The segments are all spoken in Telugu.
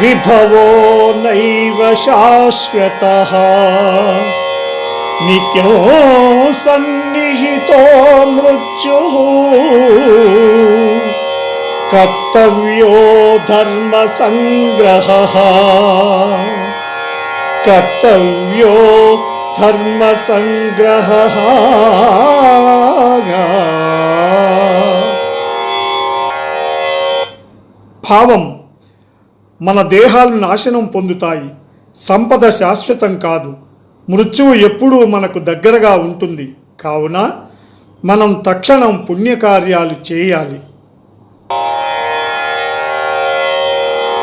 విభవో నైవ శాశ్వత నిత్యో సన్నిహితో మృత్యు కర్తవ్యో ధర్మ సంగ్రహ కర్తవ్యో ధర్మ సంగ్రహ భావం మన దేహాలు నాశనం పొందుతాయి. సంపద శాశ్వతం కాదు. మృత్యువు ఎప్పుడూ మనకు దగ్గరగా ఉంటుంది. కావున మనం తక్షణం పుణ్యకార్యాలు చేయాలి.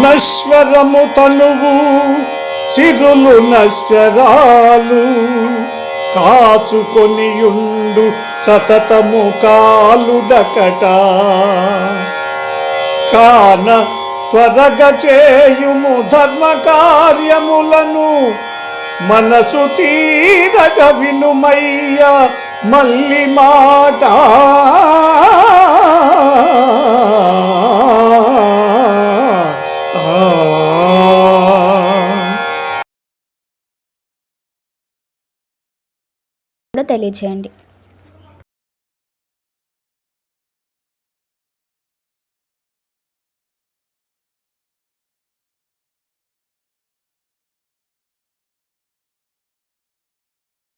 నశ్వరము తనువు సిరులు నశ్వరాలు కాచుకొనియుండు సతతము కాలుదకట. కాన త్వరగ చేయుము ధర్మ కార్యములను మనసు తీరగ వినుమయ్య మల్లి మాట. కూడా తెలియచేయండి.